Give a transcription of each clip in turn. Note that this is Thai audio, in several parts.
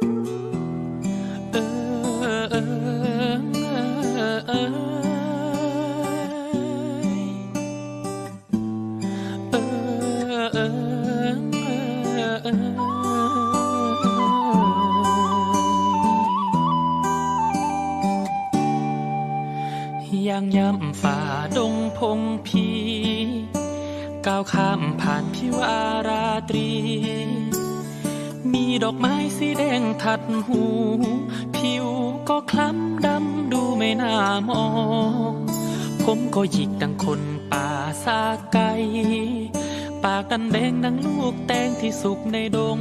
ย่งยำฝ่าดงพงพี ก้าวข้ามผ่านผิวอาราตรี ดอกไม้สีแดงทัดหู ผิวก็คล้ำดำดูไม่น่ามอง ผมก็หยิกดังคนป่าซาไกปากดันแดงดังลูกแตงที่สุกในดง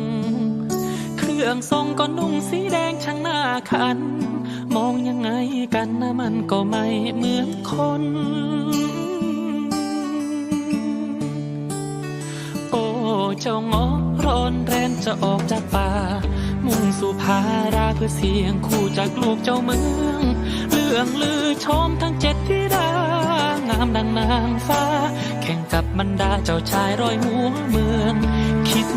เครื่องทรงก็นุ่งสีแดงช่างหน้าคัน มองยังไงกันนะมันก็ไม่เหมือนคนโอ้เจ้าง้อ นแรนจะออกจากป่า มุ่งสู่พาราเพื่อเสียงคู่จากลูกเจ้าเมือง เรื่องลือชมทั้งเจ็ดที่ดางามดังนางฟ้า แข่งกับบรรดาเจ้าชายร้อยหัวเมือง คิด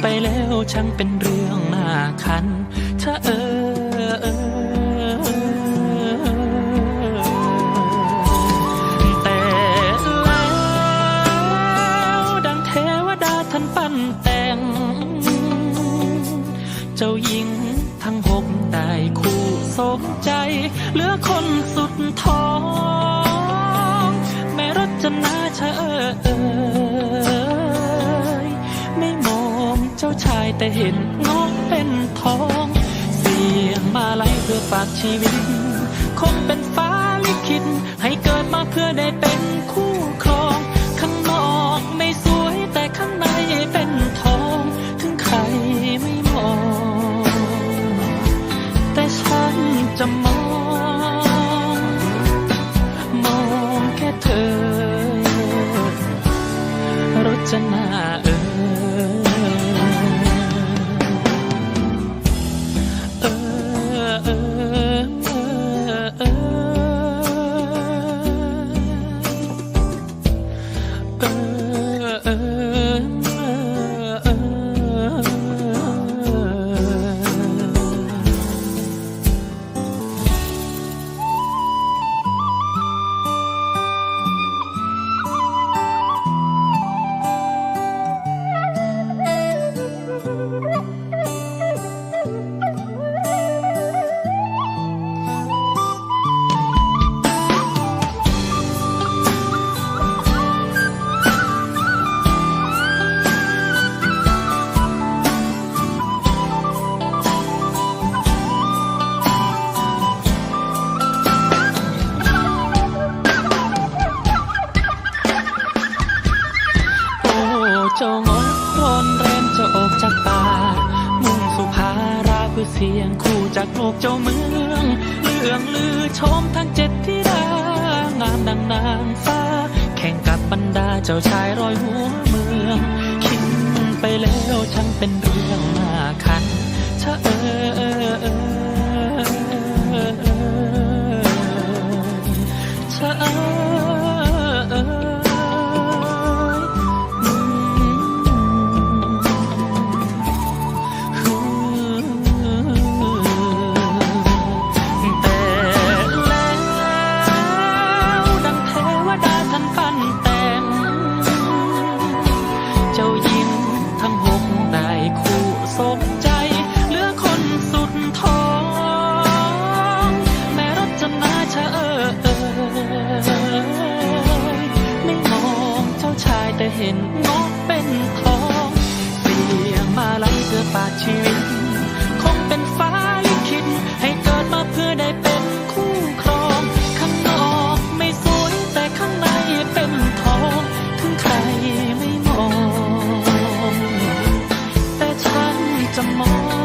ไปแล้วช่างเป็นเรื่องน่าคันเธอเออเออ เจ้าหญิงทั้งหกได้คู่สมใจเหลือคนสุดท้อง แม่รจนาเชอเอยไม่มองเจ้าชายแต่เห็นน้องเป็นทอง เสียงมาไล่เพื่อฝากชีวิตคงเป็นฟ้า จะมอง มองแค่เธอรจนา เจ้างอร้อนแรมจะออกจากป่า มุ่งสุภาราเพื่อเสียงคู่จากโลกเจ้าเมืองเรื่องลือชมทั้งเจ็ดที่ดางามดังนางฟ้า แข่งกับบรรดาเจ้าชายรอยหัวเมือง คิดไปแล้วช่างเป็นเรื่องน่าคันเธอเออเออเออ ฉัน